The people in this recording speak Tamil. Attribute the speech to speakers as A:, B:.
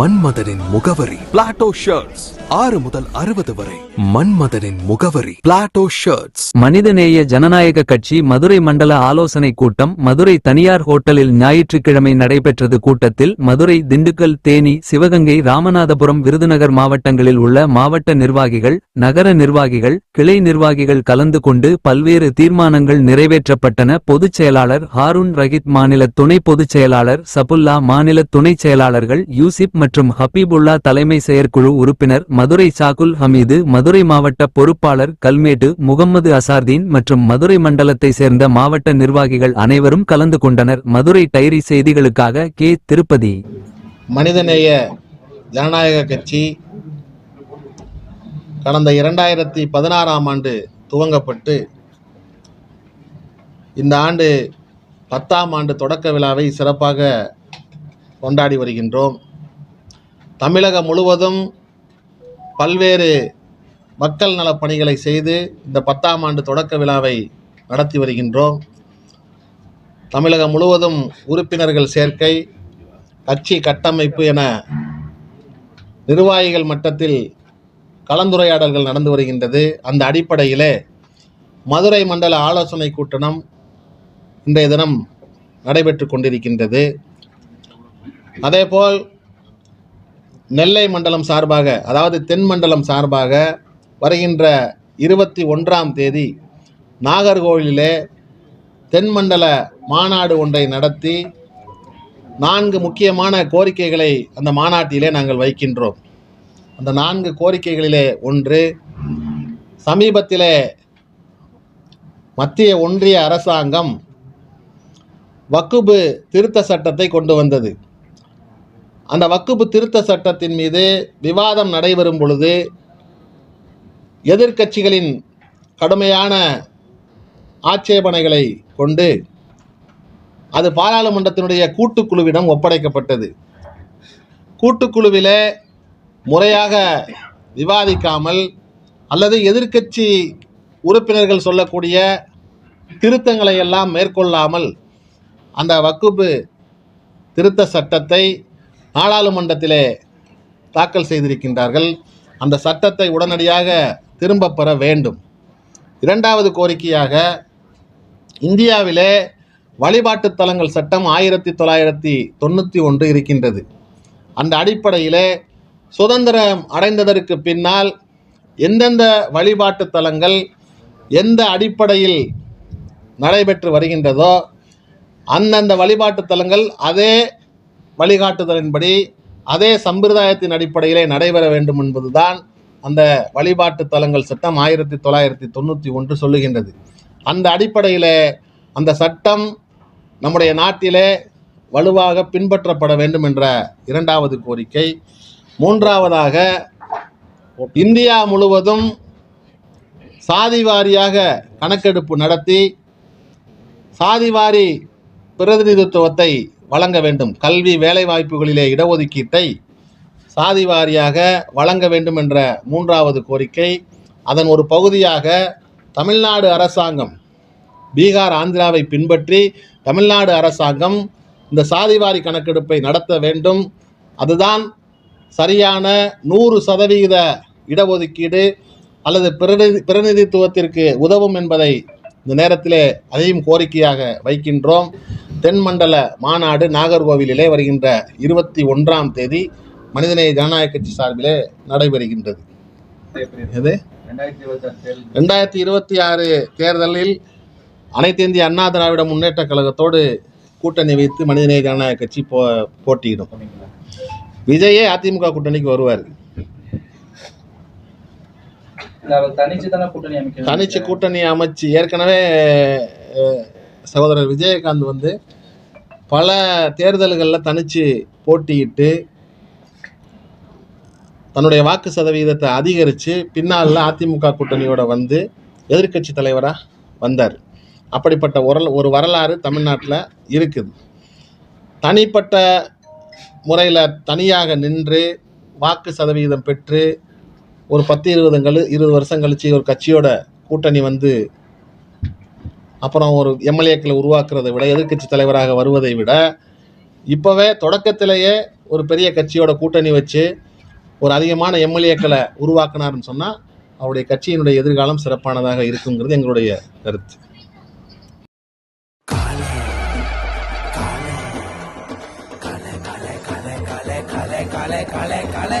A: மன்மதனின் முகவரி. பிளாட்டோ ஷர்ட்ஸ் ஆறு முதல் அறுபது வரை. மன்மதனின் முகவரி. பிளாட்டோ ஷர்ட்ஸ்
B: மனிதநேய ஜனநாயக கட்சி மதுரை மண்டல ஆலோசனை கூட்டம் மதுரை தனியார் ஹோட்டலில் ஞாயிற்றுக்கிழமை நடைபெற்றது கூட்டத்தில் மதுரை திண்டுக்கல் தேனி சிவகங்கை ராமநாதபுரம் விருதுநகர் மாவட்டங்களில் உள்ள மாவட்ட நிர்வாகிகள் நகர நிர்வாகிகள் கிளை நிர்வாகிகள் கலந்து கொண்டு பல்வேறு தீர்மானங்கள் நிறைவேற்றப்பட்டன. பொதுச் செயலாளர் ஹாரூன் ரஹித் மாநில துணை பொதுச் செயலாளர் சபுல்லா மாநில துணைச் செயலாளர்கள் யூசிப் மற்றும் மற்றும் ஹபீபுல்லா தலைமை செயற்குழு உறுப்பினர் மதுரை சாகுல் ஹமீது மதுரை மாவட்ட பொறுப்பாளர் கல்மேடு முகம்மது அசார்தீன் மற்றும் மதுரை மண்டலத்தை சேர்ந்த மாவட்ட நிர்வாகிகள் அனைவரும் கலந்து கொண்டனர். மதுரை டைரி செய்திகளுக்காக கே. திருப்பதி.
C: மனிதநேய ஜனநாயக கட்சி கடந்த இரண்டாயிரத்தி பதினாறாம் ஆண்டு துவங்கப்பட்டு இந்த ஆண்டு பத்தாம் ஆண்டு தொடக்க விழாவை சிறப்பாக கொண்டாடி வருகின்றோம். தமிழகம் முழுவதும் பல்வேறு மக்கள் நலப் பணிகளை செய்து இந்த பத்தாம் ஆண்டு தொடக்க விழாவை நடத்தி வருகின்றோம். தமிழகம் முழுவதும் உறுப்பினர்கள் சேர்க்கை கட்சி கட்டமைப்பு என நிர்வாகிகள் மட்டத்தில் கலந்துரையாடல்கள் நடந்து வருகின்றது. அந்த அடிப்படையிலே மதுரை மண்டல ஆலோசனை கூட்டணம் இன்றைய தினம் நடைபெற்று கொண்டிருக்கின்றது. அதேபோல் நெல்லை மண்டலம் சார்பாக அதாவது தென் மண்டலம் சார்பாக வருகின்ற இருபத்தி ஒன்றாம் தேதி நாகர்கோவிலிலே தென்மண்டல மாநாடு ஒன்றை நடத்தி நான்கு முக்கியமான கோரிக்கைகளை அந்த மாநாட்டிலே நாங்கள் வைக்கின்றோம். அந்த நான்கு கோரிக்கைகளிலே ஒன்று சமீபத்திலே மத்திய ஒன்றிய அரசாங்கம் வக்குபு திருத்த சட்டத்தை கொண்டு வந்தது. அந்த வக்குப்பு திருத்த சட்டத்தின் மீது விவாதம் நடைபெறும் பொழுது எதிர்க்கட்சிகளின் கடுமையான ஆட்சேபனைகளை கொண்டு அது பாராளுமன்றத்தினுடைய கூட்டுக்குழுவிடம் ஒப்படைக்கப்பட்டது. கூட்டுக்குழுவிலே முறையாக விவாதிக்காமல் அல்லது எதிர்க்கட்சி உறுப்பினர்கள் சொல்லக்கூடிய திருத்தங்களை எல்லாம் மேற்கொள்ளாமல் அந்த வக்குப்பு திருத்த சட்டத்தை நாடாளுமன்றத்திலே தாக்கல் செய்திருக்கின்றார்கள். அந்த சட்டத்தை உடனடியாக திரும்ப பெற வேண்டும். இரண்டாவது கோரிக்கையாக இந்தியாவிலே வழிபாட்டு தலங்கள் சட்டம் ஆயிரத்தி தொள்ளாயிரத்தி தொண்ணூற்றி ஒன்று இருக்கின்றது. அந்த அடிப்படையிலே சுதந்திரம் அடைந்ததற்கு பின்னால் எந்தெந்த வழிபாட்டுத் தலங்கள் எந்த அடிப்படையில் நடைபெற்று வருகின்றதோ அந்தந்த வழிபாட்டுத் தலங்கள் அதே வழிகாட்டுதலின்படி அதே சம்பிரதாயத்தின் அடிப்படையிலே நடைபெற வேண்டும் என்பதுதான் அந்த வழிபாட்டு தலங்கள் சட்டம் ஆயிரத்தி தொள்ளாயிரத்தி தொண்ணூற்றி ஒன்று சொல்லுகின்றது. அந்த அடிப்படையில் அந்த சட்டம் நம்முடைய நாட்டிலே வலுவாக பின்பற்றப்பட வேண்டும் என்ற இரண்டாவது கோரிக்கை. மூன்றாவதாக இந்தியா முழுவதும் சாதி வாரியாக கணக்கெடுப்பு நடத்தி சாதிவாரி பிரதிநிதித்துவத்தை வழங்க வேண்டும். கல்வி வேலைவாய்ப்புகளிலே இடஒதுக்கீட்டை சாதி வாரியாக வழங்க வேண்டும் என்ற மூன்றாவது கோரிக்கை. அதன் ஒரு பகுதியாக தமிழ்நாடு அரசாங்கம் பீகார் ஆந்திராவை பின்பற்றி தமிழ்நாடு அரசாங்கம் இந்த சாதிவாரி கணக்கெடுப்பை நடத்த வேண்டும். அதுதான் சரியான நூறு சதவிகித இடஒதுக்கீடு அல்லது பிரதி பிரதிநிதித்துவத்திற்கு உதவும் என்பதை இந்த நேரத்திலே அதையும் கோரிக்கையாக வைக்கின்றோம். தென்மண்டல மாநாடு நாகர்கோவிலிலே வருகின்ற இருபத்தி ஒன்றாம் தேதி மனிதநேய ஜனநாயக கட்சி சார்பிலே நடைபெறுகின்றது. எது? ரெண்டாயிரத்தி இருபத்தி ஆறு தேர்தலில் அனைத்து இந்திய அண்ணா திராவிட முன்னேற்ற கழகத்தோடு கூட்டணி வைத்து மனிதநேய ஜனநாயக கட்சி போ போட்டியிடும். விஜயே அதிமுக கூட்டணிக்கு வருவார்.
D: தனிச்சு தானே கூட்டணி
C: அமைச்சு ஏற்கனவே சகோதரர் விஜயகாந்த் வந்து பல தேர்தல்களில் தனிச்சு போட்டியிட்டு தன்னுடைய வாக்கு சதவீதத்தை அதிகரித்து பின்னால் அதிமுக கூட்டணியோட வந்து எதிர்க்கட்சி தலைவராக வந்தார். அப்படிப்பட்ட ஒரு ஒரு வரலாறு தமிழ்நாட்டில் இருக்குது. தனிப்பட்ட முறையில் தனியாக நின்று வாக்கு சதவீதம் பெற்று ஒரு பத்து இருபது கழி இருபது வருஷம் கழிச்சு ஒரு கட்சியோட கூட்டணி வந்து அப்புறம் ஒரு எம்எல்ஏக்களை உருவாக்குறதை விட எதிர்கட்சி தலைவராக வருவதை விட இப்போவே தொடக்கத்திலேயே ஒரு பெரிய கட்சியோட கூட்டணி வச்சு ஒரு அதிகமான எம்எல்ஏக்களை உருவாக்கினார்னு சொன்னால் அவருடைய கட்சியினுடைய எதிர்காலம் சிறப்பானதாக இருக்குங்கிறது எங்களுடைய கருத்து.
A: காலை காலை